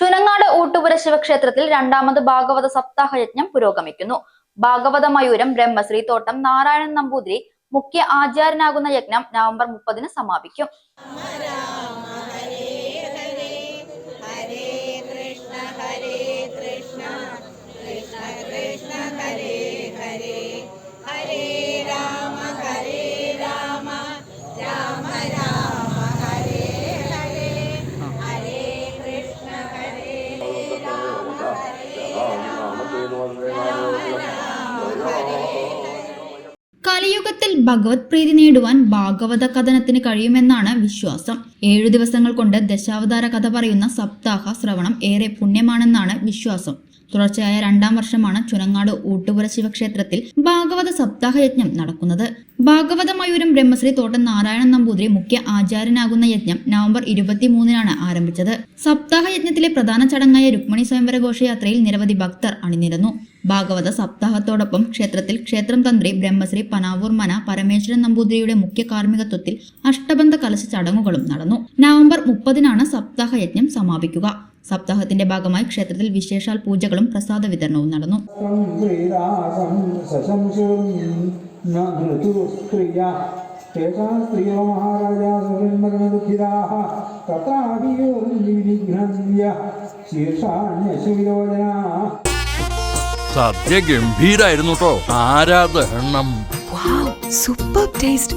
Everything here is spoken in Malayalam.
ചുനങ്ങാട് ഊട്ടുപുര ശിവക്ഷേത്രത്തിൽ രണ്ടാമത് ഭാഗവത സപ്താഹ യജ്ഞം പുരോഗമിക്കുന്നു. ഭാഗവത മയൂരം ബ്രഹ്മശ്രീ തോട്ടം നാരായണൻ നമ്പൂതിരി മുഖ്യ ആചാര്യനാകുന്ന യജ്ഞം നവംബർ മുപ്പതിന് സമാപിക്കും. കലിയുഗത്തിൽ ഭഗവത് പ്രീതി നേടുവാൻ ഭാഗവത കഥനത്തിന് കഴിയുമെന്നാണ് വിശ്വാസം. ഏഴു ദിവസങ്ങൾ കൊണ്ട് ദശാവതാര കഥ പറയുന്ന സപ്താഹ ശ്രവണം ഏറെ പുണ്യമാണെന്നാണ് വിശ്വാസം. തുടർച്ചയായ രണ്ടാം വർഷമാണ് ചുനങ്ങാട് ഊട്ടുപുര ശിവക്ഷേത്രത്തിൽ ഭാഗവത സപ്താഹ യജ്ഞം നടക്കുന്നത്. ഭാഗവത മയൂരം ബ്രഹ്മശ്രീ തോട്ടം നാരായണൻ നമ്പൂതിരി മുഖ്യ ആചാര്യനാകുന്ന യജ്ഞം നവംബർ ഇരുപത്തിമൂന്നിനാണ് ആരംഭിച്ചത്. സപ്താഹ യജ്ഞത്തിലെ പ്രധാന ചടങ്ങായ രുക്മിണി സ്വയംവര ഘോഷയാത്രയിൽ നിരവധി ഭക്തർ അണിനിരന്നു. ഭാഗവത സപ്താഹത്തോടൊപ്പം ക്ഷേത്രത്തിൽ ക്ഷേത്രം തന്ത്രി ബ്രഹ്മശ്രീ പനാവൂർ മന പരമേശ്വരൻ നമ്പൂതിരിയുടെ മുഖ്യ കാർമ്മികത്വത്തിൽ അഷ്ടബന്ധ കലശ ചടങ്ങുകളും നടന്നു. നവംബർ മുപ്പതിനാണ് സപ്താഹ യജ്ഞം സമാപിക്കുക. സപ്താഹത്തിന്റെ ഭാഗമായി ക്ഷേത്രത്തിൽ വിശേഷാൽ പൂജകളും പ്രസാദ വിതരണവും നടന്നു സദ്യ ഗംഭീരായിരുന്നു കേട്ടോ ആരാധണം സൂപ്പർ ടേസ്റ്റ്.